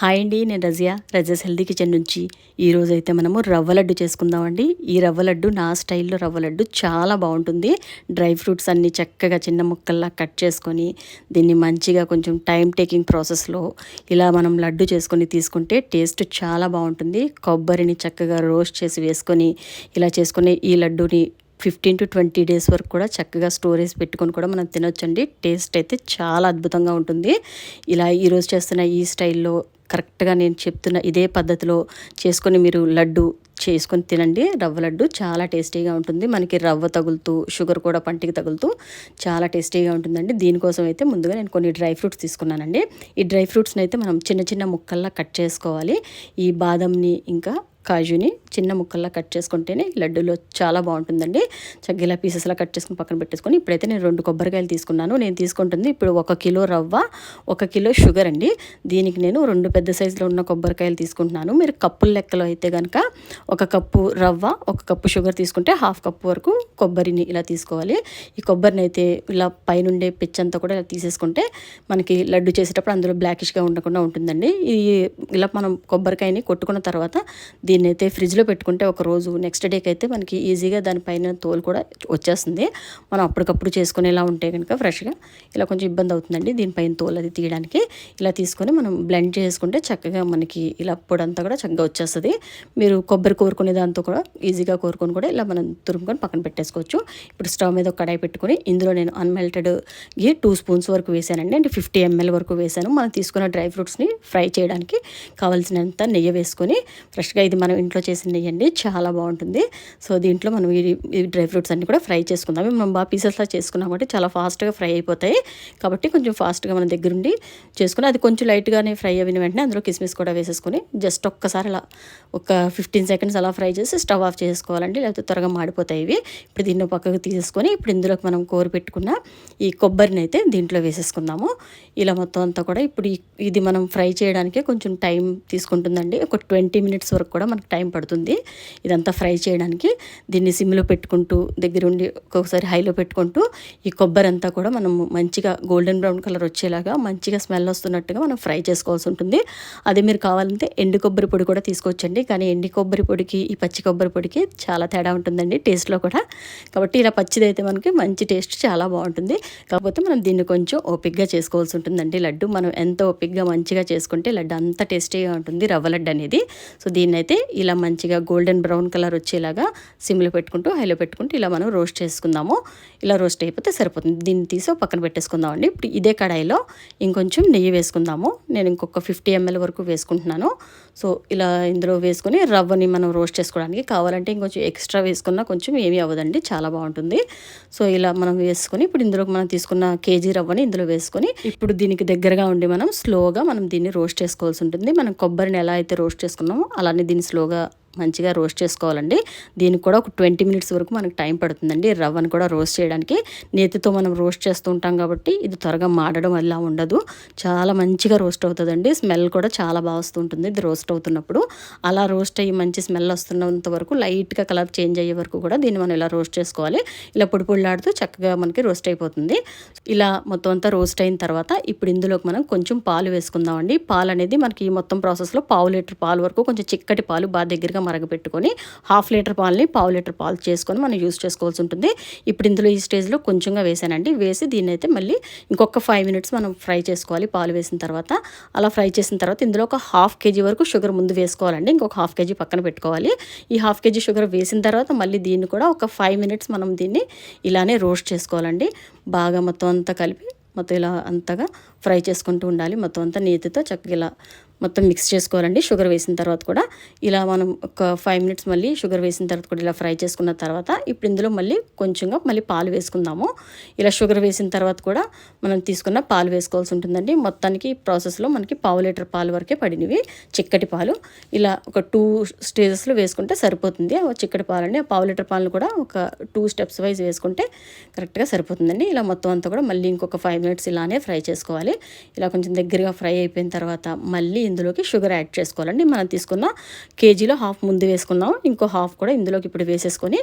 Hi అండి నేను Razia rajas healthy kitchen నుంచి. ఈరోజు అయితే మనము రవ్వ లడ్డు చేసుకుందామండి. ఈ రవ్వ లడ్డు నా స్టైల్లో రవ్వ లడ్డు చాలా బాగుంటుంది. డ్రై ఫ్రూట్స్ అన్నీ చక్కగా చిన్న ముక్కల్లా కట్ చేసుకొని దీన్ని మంచిగా కొంచెం టైం టేకింగ్ ప్రాసెస్లో ఇలా మనం లడ్డు చేసుకొని తీసుకుంటే టేస్ట్ చాలా బాగుంటుంది. కొబ్బరిని చక్కగా రోస్ట్ చేసి వేసుకొని ఇలా చేసుకునే ఈ లడ్డూని ఫిఫ్టీన్ టు ట్వంటీ డేస్ వరకు కూడా చక్కగా స్టోరేజ్ పెట్టుకొని కూడా మనం తినొచ్చండి. టేస్ట్ అయితే చాలా అద్భుతంగా ఉంటుంది. ఇలా ఈరోజు చేస్తున్న ఈ స్టైల్లో కరెక్ట్గా నేను చెప్తున్న ఇదే పద్ధతిలో చేసుకొని మీరు లడ్డు చేసుకొని తినండి. రవ్వ లడ్డు చాలా టేస్టీగా ఉంటుంది. మనకి రవ్వ తగులుతూ షుగర్ కూడా పంటికి తగులుతూ చాలా టేస్టీగా ఉంటుందండి. దీనికోసం అయితే ముందుగా నేను కొన్ని డ్రై ఫ్రూట్స్ తీసుకున్నానండి. ఈ డ్రై ఫ్రూట్స్ని అయితే మనం చిన్న చిన్న ముక్కల్లా కట్ చేసుకోవాలి. ఈ బాదంని ఇంకా కాజుని చిన్న ముక్కల్లా కట్ చేసుకుంటేనే లడ్డూలో చాలా బాగుంటుందండి. చగ్గిలా పీసెస్లా కట్ చేసుకుని పక్కన పెట్టేసుకొని ఇప్పుడైతే నేను రెండు కొబ్బరికాయలు తీసుకున్నాను. నేను తీసుకుంటుంది ఇప్పుడు ఒక కిలో రవ్వ ఒక కిలో షుగర్ అండి. దీనికి నేను రెండు పెద్ద సైజులో ఉన్న కొబ్బరికాయలు తీసుకుంటున్నాను. మీరు కప్పుల లెక్కలో అయితే కనుక ఒక కప్పు రవ్వ ఒక కప్పు షుగర్ తీసుకుంటే హాఫ్ కప్పు వరకు కొబ్బరిని ఇలా తీసుకోవాలి. ఈ కొబ్బరిని అయితే ఇలా పైనుండే పిచ్చంతా కూడా ఇలా తీసేసుకుంటే మనకి లడ్డు చేసేటప్పుడు అందులో బ్లాకిష్గా ఉండకుండా ఉంటుందండి. ఈ ఇలా మనం కొబ్బరికాయని కొట్టుకున్న తర్వాత దీన్ని అయితే ఫ్రిడ్జ్లో పెట్టుకుంటే ఒక రోజు నెక్స్ట్ డేకి అయితే మనకి ఈజీగా దానిపైన తోలు కూడా వచ్చేస్తుంది. మనం అప్పటికప్పుడు చేసుకునేలా ఉంటే కనుక ఫ్రెష్గా ఇలా కొంచెం ఇబ్బంది అవుతుందండి దీనిపైన తోలు అది తీయడానికి. ఇలా తీసుకొని మనం బ్లెండ్ చేసుకుంటే చక్కగా మనకి ఇలా పొడంతా కూడా చక్కగా వచ్చేస్తుంది. మీరు కొబ్బరి కోరుకునే దాంతో కూడా ఈజీగా కోరుకొని కూడా ఇలా మనం తురుముకొని పక్కన పెట్టేసుకోవచ్చు. ఇప్పుడు స్టవ్ మీద ఒక కడాయి పెట్టుకొని ఇందులో నేను అన్మెల్టెడ్ గీ టూ స్పూన్స్ వరకు వేసానండి. అంటే ఫిఫ్టీ ఎంఎల్ వరకు వేసాను. మనం తీసుకున్న డ్రై ఫ్రూట్స్ని ఫ్రై చేయడానికి కావాల్సినంత నెయ్యి వేసుకొని ఫ్రెష్గా ఇది మనం ఇంట్లో చేసినవి అండి చాలా బాగుంటుంది. సో దీంట్లో మనం ఈ డ్రై ఫ్రూట్స్ అన్నీ కూడా ఫ్రై చేసుకుందాం. మనం బాగా పీసెస్లా చేసుకున్నాం కాబట్టి చాలా ఫాస్ట్గా ఫ్రై అయిపోతాయి. కాబట్టి కొంచెం ఫాస్ట్గా మన దగ్గరుండి చేసుకుని అది కొంచెం లైట్గానే ఫ్రై అయిన వెంటనే అందులో కిస్మిస్ కూడా వేసేసుకుని జస్ట్ ఒక్కసారి అలా ఒక ఫిఫ్టీన్ సెకండ్స్ అలా ఫ్రై చేసి స్టవ్ ఆఫ్ చేసుకోవాలండి. లేకపోతే త్వరగా మాడిపోతాయి ఇవి. ఇప్పుడు దీన్ని పక్కకు తీసేసుకొని ఇప్పుడు ఇందులోకి మనం కోరి పెట్టుకున్న ఈ కొబ్బరిని అయితే దీంట్లో వేసేసుకుందాము. ఇలా మొత్తం అంతా కూడా ఇప్పుడు ఇది మనం ఫ్రై చేయడానికి కొంచెం టైం తీసుకుంటుందండి. ఒక ట్వంటీ మినిట్స్ వరకు కూడా మనకు టైం పడుతుంది ఇదంతా ఫ్రై చేయడానికి. దీన్ని సిమ్లో పెట్టుకుంటూ దగ్గరుండి ఒక్కొక్కసారి హైలో పెట్టుకుంటూ ఈ కొబ్బరి అంతా కూడా మనం మంచిగా గోల్డెన్ బ్రౌన్ కలర్ వచ్చేలాగా మంచిగా స్మెల్ వస్తున్నట్టుగా మనం ఫ్రై చేసుకోవాల్సి ఉంటుంది. అదే మీరు కావాలంటే ఎండు కొబ్బరి పొడి కూడా తీసుకోవచ్చండి. కానీ ఎండి కొబ్బరి పొడికి ఈ పచ్చి కొబ్బరి పొడికి చాలా తేడా ఉంటుందండి టేస్ట్లో కూడా. కాబట్టి ఇలా పచ్చిది అయితే మనకి మంచి టేస్ట్ చాలా బాగుంటుంది. కాకపోతే మనం దీన్ని కొంచెం ఓపిక్గా చేసుకోవాల్సి ఉంటుందండి. లడ్డు మనం ఎంత ఓపిక్గా మంచిగా చేసుకుంటే లడ్డు అంత టేస్టీగా ఉంటుంది రవ్వ లడ్డు అనేది. సో దీన్ని అయితే ఇలా మంచిగా గోల్డెన్ బ్రౌన్ కలర్ వచ్చేలాగా సిమ్లో పెట్టుకుంటూ హైలో పెట్టుకుంటూ ఇలా మనం రోస్ట్ చేసుకుందాము. ఇలా రోస్ట్ అయిపోతే సరిపోతుంది. దీన్ని తీసి పక్కన పెట్టేసుకుందామండి ఇప్పుడు ఇదే కడాయిలో ఇంకొంచెం నెయ్యి వేసుకుందాము. నేను ఇంకొక ఫిఫ్టీ ఎంఎల్ వరకు వేసుకుంటున్నాను. సో ఇలా ఇందులో వేసుకొని రవ్వని మనం రోస్ట్ చేసుకోవడానికి కావాలంటే ఇంకొంచెం ఎక్స్ట్రా వేసుకున్నా కొంచెం ఏమీ అవ్వదండి. చాలా బాగుంటుంది. సో ఇలా మనం వేసుకొని ఇప్పుడు ఇందులో మనం తీసుకున్న కేజీ రవ్వని ఇందులో వేసుకొని ఇప్పుడు దీనికి దగ్గరగా ఉండి మనం స్లోగా మనం దీన్ని రోస్ట్ చేసుకోవాల్సి ఉంటుంది. మనం కొబ్బరిని ఎలా అయితే రోస్ట్ చేసుకున్నామో అలానే దీన్ని స్లోగా మంచిగా రోస్ట్ చేసుకోవాలండి. దీనికి కూడా ఒక ట్వంటీ మినిట్స్ వరకు మనకు టైం పడుతుందండి. రవ్వను కూడా రోస్ట్ చేయడానికి నేతితో మనం రోస్ట్ చేస్తూ ఉంటాం కాబట్టి ఇది త్వరగా మాడడం అలా ఉండదు. చాలా మంచిగా రోస్ట్ అవుతుందండి. స్మెల్ కూడా చాలా బాగా వస్తుంటుంది ఇది రోస్ట్ అవుతున్నప్పుడు. అలా రోస్ట్ అయ్యి మంచి స్మెల్ వస్తున్నంత వరకు లైట్గా కలర్ చేంజ్ అయ్యే వరకు కూడా దీన్ని మనం ఇలా రోస్ట్ చేసుకోవాలి. ఇలా పొడి పొడిలాడుతూ చక్కగా మనకి రోస్ట్ అయిపోతుంది. ఇలా మొత్తం అంతా రోస్ట్ అయిన తర్వాత ఇప్పుడు ఇందులోకి మనం కొంచెం పాలు వేసుకుందామండి. పాలు అనేది మనకి ఈ మొత్తం ప్రాసెస్లో పావు లీటర్ పాలు వరకు కొంచెం చిక్కటి పాలు బాగా దగ్గరగా మరగపెట్టుకొని హాఫ్ లీటర్ పాలని పావు లీటర్ పాలు చేసుకొని మనం యూస్ చేసుకోవాల్సి ఉంటుంది. ఇప్పుడు ఇందులో ఈ స్టేజ్లో కొంచెంగా వేసానండి. వేసి దీన్ని అయితే మళ్ళీ ఇంకొక ఫైవ్ మినిట్స్ మనం ఫ్రై చేసుకోవాలి పాలు వేసిన తర్వాత. అలా ఫ్రై చేసిన తర్వాత ఇందులో ఒక హాఫ్ కేజీ వరకు షుగర్ ముందు వేసుకోవాలండి. ఇంకొక హాఫ్ కేజీ పక్కన పెట్టుకోవాలి. ఈ హాఫ్ కేజీ షుగర్ వేసిన తర్వాత మళ్ళీ దీన్ని కూడా ఒక ఫైవ్ మినిట్స్ మనం దీన్ని ఇలానే రోస్ట్ చేసుకోవాలండి. బాగా మొత్తం అంతా కలిపి మొత్తం ఇలా అంతగా ఫ్రై చేసుకుంటూ ఉండాలి. మొత్తం అంతా నేతితో చక్కగా ఇలా మొత్తం మిక్స్ చేసుకోవాలండి. షుగర్ వేసిన తర్వాత కూడా ఇలా మనం ఒక ఫైవ్ మినిట్స్ మళ్ళీ షుగర్ వేసిన తర్వాత కూడా ఇలా ఫ్రై చేసుకున్న తర్వాత ఇప్పుడు ఇందులో మళ్ళీ కొంచెంగా మళ్ళీ పాలు వేసుకుందాము. ఇలా షుగర్ వేసిన తర్వాత కూడా మనం తీసుకున్న పాలు వేసుకోవాల్సి ఉంటుందండి. మొత్తానికి ప్రాసెస్లో మనకి పావు లీటర్ పాలు వరకే పడినవి చిక్కటి పాలు. ఇలా ఒక టూ స్టేజెస్లో వేసుకుంటే సరిపోతుంది. చిక్కటి పాలండి. ఆ పావు లీటర్ పాలను కూడా ఒక టూ స్టెప్స్ వైజ్ వేసుకుంటే కరెక్ట్గా సరిపోతుందండి. ఇలా మొత్తం అంతా కూడా మళ్ళీ ఇంకొక ఫైవ్ మినిట్స్ ఇలానే ఫ్రై చేసుకోవాలి. ఇలా కొంచెం దగ్గరగా ఫ్రై అయిపోయిన తర్వాత మళ్ళీ ఇందులోకి షుగర్ యాడ్ చేసుకోవాలండి. మనం తీసుకున్న కేజీలో హాఫ్ ముందు వేసుకున్నాం ఇంకో హాఫ్ కూడా ఇందులోకి ఇప్పుడు వేసేసుకొని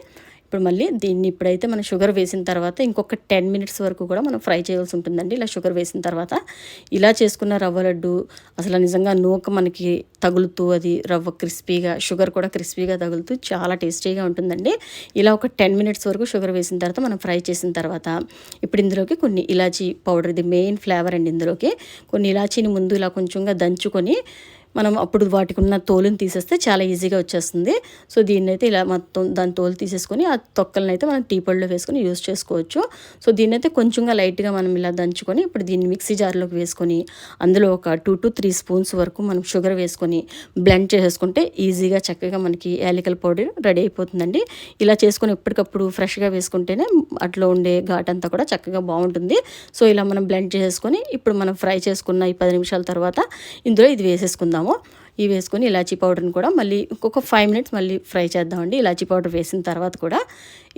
ఇప్పుడు మళ్ళీ దీన్ని ఇప్పుడైతే మనం షుగర్ వేసిన తర్వాత ఇంకొక టెన్ మినిట్స్ వరకు కూడా మనం ఫ్రై చేయాల్సి ఉంటుందండి. ఇలా షుగర్ వేసిన తర్వాత ఇలా చేసుకున్న రవ్వ లడ్డు అసలు నిజంగా నూక మనకి తగులుతూ అది రవ్వ క్రిస్పీగా షుగర్ కూడా క్రిస్పీగా తగులుతూ చాలా టేస్టీగా ఉంటుందండి. ఇలా ఒక టెన్ మినిట్స్ వరకు షుగర్ వేసిన తర్వాత మనం ఫ్రై చేసిన తర్వాత ఇప్పుడు ఇందులోకి కొన్ని ఇలాచీ పౌడర్ ఇది మెయిన్ ఫ్లేవర్ అండి ఇందులోకి. కొన్ని ఇలాచీని ముందు ఇలా కొంచెంగా దంచుకొని మనం అప్పుడు వాటికి ఉన్న తోలుని తీసేస్తే చాలా ఈజీగా వచ్చేస్తుంది. సో దీన్ని అయితే ఇలా మొత్తం దాని తోలు తీసేసుకొని ఆ తొక్కలను అయితే మనం టీ పొడిలో వేసుకొని యూస్ చేసుకోవచ్చు. సో దీన్ని అయితే కొంచెంగా లైట్గా మనం ఇలా దంచుకొని ఇప్పుడు దీన్ని మిక్సీ జార్లోకి వేసుకొని అందులో ఒక టూ టు త్రీ స్పూన్స్ వరకు మనం షుగర్ వేసుకొని బ్లెండ్ చేసేసుకుంటే ఈజీగా చక్కగా మనకి యాలికల పౌడర్ రెడీ అయిపోతుందండి. ఇలా చేసుకొని ఎప్పటికప్పుడు ఫ్రెష్గా వేసుకుంటేనే అట్లా ఉండే ఘాట్ అంతా కూడా చక్కగా బాగుంటుంది. సో ఇలా మనం బ్లెండ్ చేసుకొని ఇప్పుడు మనం ఫ్రై చేసుకున్న ఈ పది నిమిషాల తర్వాత ఇందులో ఇది వేసేసుకుందాము. ఇవి వేసుకొని ఇలాచీ పౌడర్ని కూడా మళ్ళీ ఇంకొక ఫైవ్ మినిట్స్ మళ్ళీ ఫ్రై చేద్దామండి. ఇలాచీ పౌడర్ వేసిన తర్వాత కూడా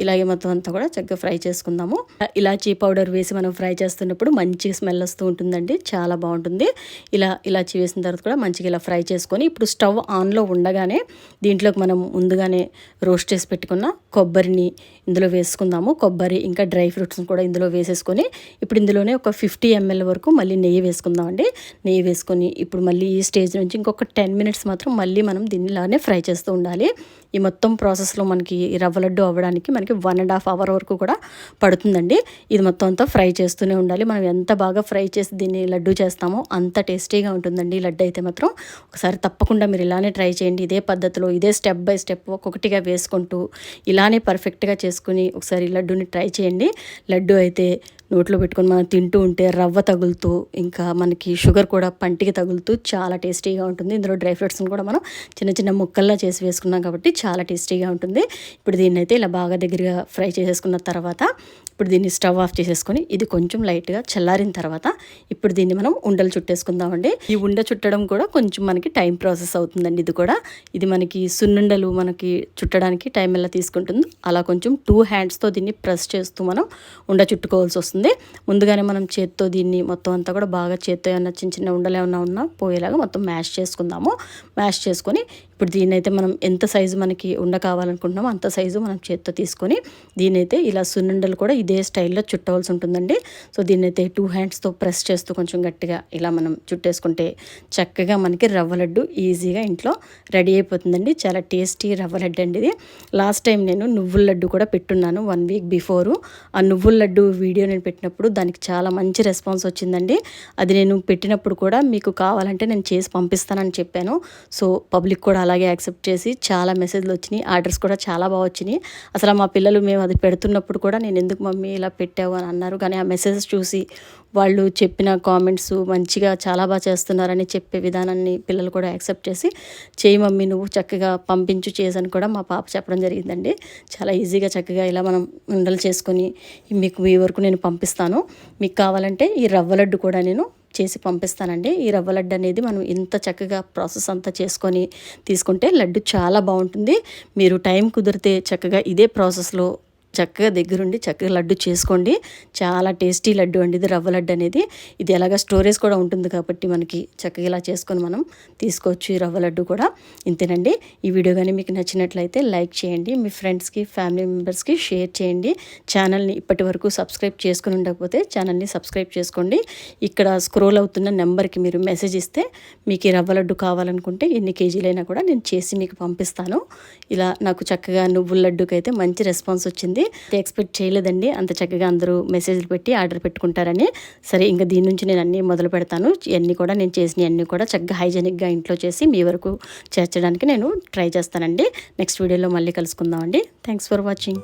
ఇలాగే మొత్తం అంతా కూడా చక్కగా ఫ్రై చేసుకుందాము. ఇలాచీ పౌడర్ వేసి మనం ఫ్రై చేస్తున్నప్పుడు మంచి స్మెల్ వస్తూ ఉంటుందండి. చాలా బాగుంటుంది. ఇలా ఇలాచీ వేసిన తర్వాత కూడా మంచిగా ఇలా ఫ్రై చేసుకొని ఇప్పుడు స్టవ్ ఆన్లో ఉండగానే దీంట్లోకి మనం ముందుగానే రోస్ట్ చేసి పెట్టుకున్న కొబ్బరిని ఇందులో వేసుకుందాము. కొబ్బరి ఇంకా డ్రై ఫ్రూట్స్ని కూడా ఇందులో వేసేసుకొని ఇప్పుడు ఇందులోనే ఒక ఫిఫ్టీ ఎంఎల్ వరకు మళ్ళీ నెయ్యి వేసుకుందామండి. నెయ్యి వేసుకొని ఇప్పుడు మళ్ళీ ఈ స్టేజ్ నుంచి ఇంకొక టెన్ మినిట్స్ మాత్రం మళ్ళీ మనం దీనిలానే ఫ్రై చేస్తూ ఉండాలి. ఈ మొత్తం ప్రాసెస్లో మనకి ఈ రవ్వ లడ్డు అవ్వడానికి మనకి వన్ అండ్ హాఫ్ అవర్ వరకు కూడా పడుతుందండి. ఇది మొత్తం అంతా ఫ్రై చేస్తూనే ఉండాలి. మనం ఎంత బాగా ఫ్రై చేసి దీన్ని లడ్డు చేస్తామో అంత టేస్టీగా ఉంటుందండి ఈ లడ్డు అయితే మాత్రం. ఒకసారి తప్పకుండా మీరు ఇలానే ట్రై చేయండి. ఇదే పద్ధతిలో ఇదే స్టెప్ బై స్టెప్ ఒక్కొక్కటిగా వేసుకుంటూ ఇలానే పర్ఫెక్ట్గా చేసుకుని ఒకసారి లడ్డుని లడ్డూని ట్రై చేయండి. లడ్డు అయితే నోట్లో పెట్టుకొని మనం తింటూ ఉంటే రవ్వ తగులుతూ ఇంకా మనకి షుగర్ కూడా పంటికి తగులుతూ చాలా టేస్టీగా ఉంటుంది. ఇందులో డ్రై ఫ్రూట్స్ని కూడా మనం చిన్న చిన్న ముక్కల్లా చేసి వేసుకున్నాం కాబట్టి చాలా టేస్టీగా ఉంటుంది. ఇప్పుడు దీన్ని అయితే ఇలా బాగా దగ్గరగా ఫ్రై చేసేసుకున్న తర్వాత ఇప్పుడు దీన్ని స్టవ్ ఆఫ్ చేసేసుకొని ఇది కొంచెం లైట్గా చల్లారిన తర్వాత ఇప్పుడు దీన్ని మనం ఉండలు చుట్టేసుకుందామండి. ఈ ఉండ చుట్టడం కూడా కొంచెం మనకి టైం ప్రాసెస్ అవుతుందండి ఇది కూడా. ఇది మనకి సున్నుండలు మనకి చుట్టడానికి టైం ఎలా తీసుకుంటుంది అలా కొంచెం టూ హ్యాండ్స్తో దీన్ని ప్రెస్ చేస్తూ మనం ఉండ చుట్టుకోవాల్సి వస్తుంది. ముందుగానే మనం చేత్తో దీన్ని మొత్తం అంతా కూడా బాగా చేత్తో ఏమన్నా చిన్న చిన్న ఉండలు ఏమన్నా ఉన్నా పోయేలాగా మొత్తం మ్యాష్ చేసుకుందాము. మ్యాష్ చేసుకొని ఇప్పుడు దీనైతే మనం ఎంత సైజు మనకి ఉండ కావాలనుకుంటున్నామో అంత సైజు మనం చేత్తో తీసుకొని దీని అయితే ఇలా సున్నుండలు కూడా ఇదే స్టైల్లో చుట్టవలసి ఉంటుందండి. సో దీన్నైతే టూ హ్యాండ్స్తో ప్రెస్ చేస్తూ కొంచెం గట్టిగా ఇలా మనం చుట్టేసుకుంటే చక్కగా మనకి రవ్వ లడ్డు ఈజీగా ఇంట్లో రెడీ అయిపోతుందండి. చాలా టేస్టీ రవ్వ లడ్డు అండి ఇది. లాస్ట్ టైం నేను నువ్వుల లడ్డు కూడా పెట్టున్నాను వన్ వీక్ బిఫోరు. ఆ నువ్వుల లడ్డు వీడియో నేను పెట్టినప్పుడు దానికి చాలా మంచి రెస్పాన్స్ వచ్చిందండి. అది నేను పెట్టినప్పుడు కూడా మీకు కావాలంటే నేను చేసి పంపిస్తానని చెప్పాను. సో పబ్లిక్ కూడా అలాగే యాక్సెప్ట్ చేసి చాలా మెసేజ్లు వచ్చినాయి. ఆర్డర్స్ కూడా చాలా బాగా వచ్చినాయి. అసలు మా పిల్లలు మేము అది పెడుతున్నప్పుడు కూడా నేను ఎందుకు మమ్మీ ఇలా పెట్టావు అని అన్నారు. కానీ ఆ మెసేజెస్ చూసి వాళ్ళు చెప్పిన కామెంట్స్ మంచిగా చాలా బాగా చేస్తున్నారని చెప్పే విధానాన్ని పిల్లలు కూడా యాక్సెప్ట్ చేసి చేయి మమ్మీ నువ్వు చక్కగా పంపించు చేసని కూడా మా పాప చెప్పడం జరిగిందండి. చాలా ఈజీగా చక్కగా ఇలా మనం ఉండలు చేసుకొని మీకు మీ వరకు నేను పంపిస్తాను. మీకు కావాలంటే ఈ రవ్వ లడ్డు కూడా నేను చేసి పంపిస్తానండి. ఈ రవ్వ లడ్డు అనేది మనం ఇంత చక్కగా ప్రాసెస్ అంతా చేసుకొని తీసుకుంటే లడ్డు చాలా బాగుంటుంది. మీరు టైం కుదిరితే చక్కగా ఇదే ప్రాసెస్లో చక్కగా దగ్గరుండి చక్కగా లడ్డు చేసుకోండి. చాలా టేస్టీ లడ్డు అండి ఇది రవ్వ లడ్డు అనేది. ఇది ఎలాగ స్టోరేజ్ కూడా ఉంటుంది కాబట్టి మనకి చక్కగా ఇలా చేసుకొని మనం తీసుకోవచ్చు ఈ రవ్వ లడ్డు కూడా. ఇంతేనండి. ఈ వీడియో కానీ మీకు నచ్చినట్లయితే లైక్ చేయండి. మీ ఫ్రెండ్స్కి ఫ్యామిలీ మెంబర్స్కి షేర్ చేయండి. ఛానల్ని ఇప్పటి వరకు సబ్స్క్రైబ్ చేసుకుని ఉండకపోతే ఛానల్ని సబ్స్క్రైబ్ చేసుకోండి. ఇక్కడ స్క్రోల్ అవుతున్న నెంబర్కి మీరు మెసేజ్ ఇస్తే మీకు ఈ రవ్వ లడ్డు కావాలనుకుంటే ఎన్ని కేజీలైనా కూడా నేను చేసి మీకు పంపిస్తాను. ఇలా నాకు చక్కగా నువ్వుల లడ్డుకైతే మంచి రెస్పాన్స్ వచ్చింది. ఎక్స్పెక్ట్ చేయలేదండి. అంత చక్కగా అందరూ మెసేజ్లు పెట్టి ఆర్డర్ పెట్టుకుంటారని. సరే ఇంకా దీని నుంచి నేను అన్నీ మొదలు పెడతాను. ఇవన్నీ కూడా నేను చేసిన అన్నీ కూడా చక్కగా హైజెనిక్గా ఇంట్లో చేసి మీ వరకు చేర్చడానికి నేను ట్రై చేస్తానండి. నెక్స్ట్ వీడియోలో మళ్ళీ కలుసుకుందామండి థ్యాంక్స్ ఫర్ వాచింగ్